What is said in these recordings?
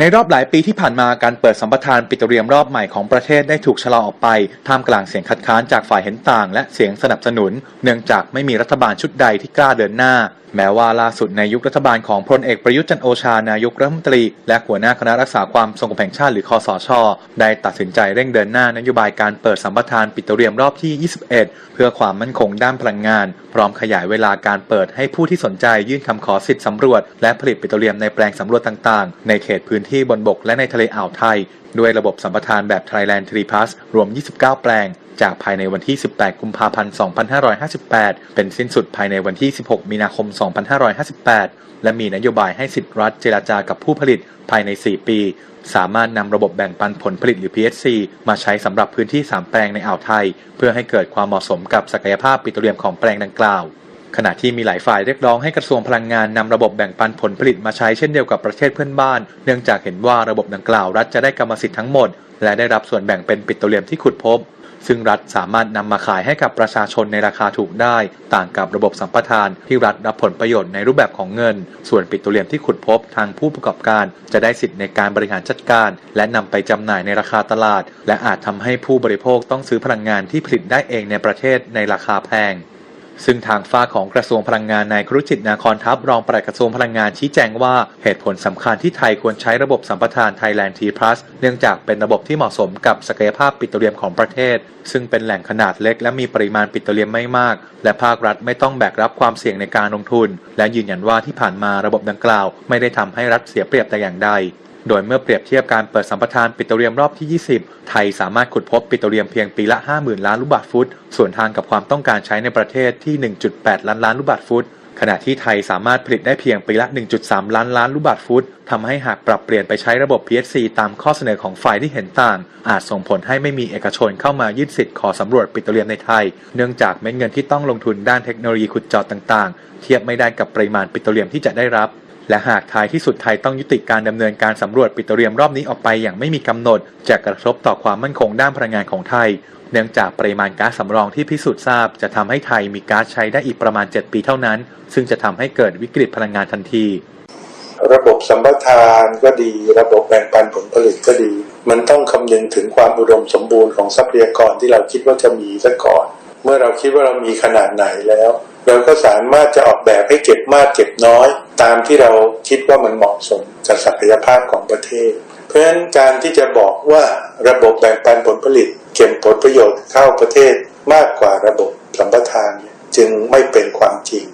ในรอบหลายปีที่ผ่านมาการเปิดสัมปทานปิโตรเลียมรอบใหม่ของประเทศได้ถูกชะลอออกไปท่ามกลางเสียงคัดค้านจากฝ่ายเห็นต่าง และเสียงสนับสนุน เนื่องจากไม่มีรัฐบาลชุดใดที่กล้าเดินหน้า แม้ว่าล่าสุดในยุครัฐบาลของพลเอกประยุทธ์จันโอชานายกรัฐมนตรี และหัวหน้าคณะรักษาความสงบแห่งชาติหรือคอสช ได้ตัดสินใจเร่งเดินหน้านโยบายการเปิดสัมปทานปิโตรเลียมรอบที่ 21 เพื่อความมั่นคงด้านพลังงาน พร้อมขยายเวลาการเปิดให้ผู้ที่สนใจยื่นคำขอสิทธิสำรวจ และผลิตปิโตรเลียมในแปลงสำรวจต่างๆ ในเขตพื้นที่บนบกและในทะเลอ่าวไทย ด้วยระบบสัมปทานแบบ Thailand 3 Plus รวม 29 แปลง จากภายในวันที่ 18 กุมภาพันธ์ 2558 เป็นสิ้นสุดภายในวันที่ 16 มีนาคม 2558 และมีนโยบายให้สิทธิรัฐเจราจากับผู้ผลิตภายใน 4 ปี สามารถนำระบบแบ่งปันผลผลิตหรือ PSC มาใช้สำหรับพื้นที่ 3 แปลงในอ่าวไทย เพื่อให้เกิดความเหมาะสมกับศักยภาพปิโตรเลียมของแปลงดังกล่าว ขณะที่มีหลายฝ่ายเรียกร้องให้กระทรวงพลังงานนำระบบแบ่งปันผลผลิตมาใช้เช่นเดียวกับประเทศเพื่อนบ้าน เนื่องจากเห็นว่าระบบดังกล่าวรัฐจะได้กรรมสิทธิ์ทั้งหมด และได้รับส่วนแบ่งเป็นปิโตรเลียมที่ขุดพบ ซึ่งรัฐสามารถนำมาขายให้กับประชาชนในราคาถูกได้ ต่างกับระบบสัมปทานที่รัฐรับผลประโยชน์ในรูปแบบของเงิน ส่วนปิโตรเลียมที่ขุดพบทางผู้ประกอบการ จะได้สิทธิ์ในการบริหารจัดการ และนำไปจำหน่ายในราคาตลาด และอาจทำให้ผู้บริโภคต้องซื้อพลังงานที่ผลิตได้เองในประเทศในราคาแพง ซึ่งทางฝ้าของกระทรวงพลังงานนายครุจิตนาคอนทัพรองปลัดกระทรวงพลังงานชี้แจงว่าเหตุผลสำคัญที่ไทยควรใช้ระบบสัมปทาน Thailand T+ เนื่องจากเป็นระบบที่เหมาะสมกับศักยภาพปิโตรเลียมของประเทศ ซึ่งเป็นแหล่งขนาดเล็กและมีปริมาณปิโตรเลียมไม่มาก และภาครัฐไม่ต้องแบกรับความเสี่ยงในการลงทุน และยืนยันว่าที่ผ่านมาระบบดังกล่าว ไม่ได้ทำให้รัฐเสียเปรียบแต่อย่างใด โดยเมื่อเปรียบเทียบการเปิดสัมปทานปิโตรเลียมรอบที่ 20 ไทยสามารถขุดพบปิโตรเลียมเพียงปีละ 50,000 ล้านลูกบาศก์ฟุต ส่วนทางกับความต้องการใช้ในประเทศที่ 1.8 ล้านล้านลูกบาศก์ฟุต ขณะที่ไทยสามารถผลิตได้เพียงปีละ 1.3 ล้านล้านลูกบาศก์ฟุตทำให้หากปรับเปลี่ยนไปใช้ระบบ PSC ตามข้อเสนอของฝ่ายที่เห็นต่าง อาจส่งผลให้ไม่มีเอกชนเข้ามายื่นสิทธิ์ขอสำรวจปิโตรเลียมในไทย เนื่องจากเม็ดเงินที่ต้องลงทุนด้านเทคโนโลยีขุดเจาะต่าง ๆ เทียบไม่ได้กับปริมาณปิโตรเลียมที่จะได้รับ และหากท้ายที่สุดไทยต้องยุติการดำเนินการสำรวจปิโตรเลียมรอบนี้ออกไปอย่างไม่มีกำหนด จะกระทบต่อความมั่นคงด้านพลังงานของไทย เนื่องจากปริมาณก๊าซสำรองที่พิสูจน์ทราบ จะทำให้ไทยมีก๊าซใช้ได้อีกประมาณ 7 ปีเท่านั้น ซึ่งจะทำให้เกิดวิกฤตพลังงานทันที ระบบสัมปทานก็ดี ระบบแบ่งปันผลผลิตก็ดี มันต้องคำนึงถึงความอุดมสมบูรณ์ของทรัพยากรที่เราคิดว่าจะมีซะก่อน เมื่อเราคิดว่าเรามีขนาดไหนแล้ว เราก็สามารถจะออกแบบให้เก็บมากเก็บน้อย ตามที่เราคิดว่ามันเหมาะสมกับศักยภาพของประเทศ เพราะฉะนั้นการที่จะบอกว่าระบบแบ่งปันผลผลิต เก็บผลประโยชน์เข้าประเทศมากกว่าระบบสัมปทานจึงไม่เป็นความจริง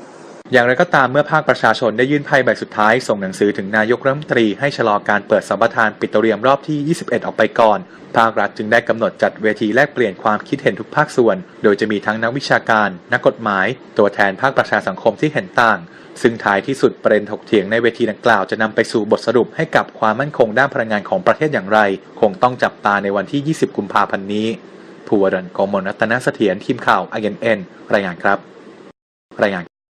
อย่างไรก็ตามเมื่อภาคประชาชนได้ยื่นไพ่ใบสุดท้าย ส่งหนังสือถึงนายกรัฐมนตรีให้ชะลอการเปิดสัมปทานปิโตรเลียมรอบที่ 21 ออกไปก่อน ภาครัฐจึงได้กำหนดจัดเวทีแลกเปลี่ยนความคิดเห็นทุกภาคส่วน โดยจะมีทั้งนักวิชาการ นักกฎหมาย ตัวแทนภาคประชาสังคมที่เห็นต่าง ซึ่งท้ายที่สุดประเด็นถกเถียงในเวทีดังกล่าวจะนำไปสู่บทสรุปให้กับความมั่นคงด้านพลังงานของประเทศอย่างไร คงต้องจับตาในวันที่ 20 กุมภาพันธ์นี้ภูวดลกมลรัตนเสถียรทีมข่าว INN รายงานครับ รายงาน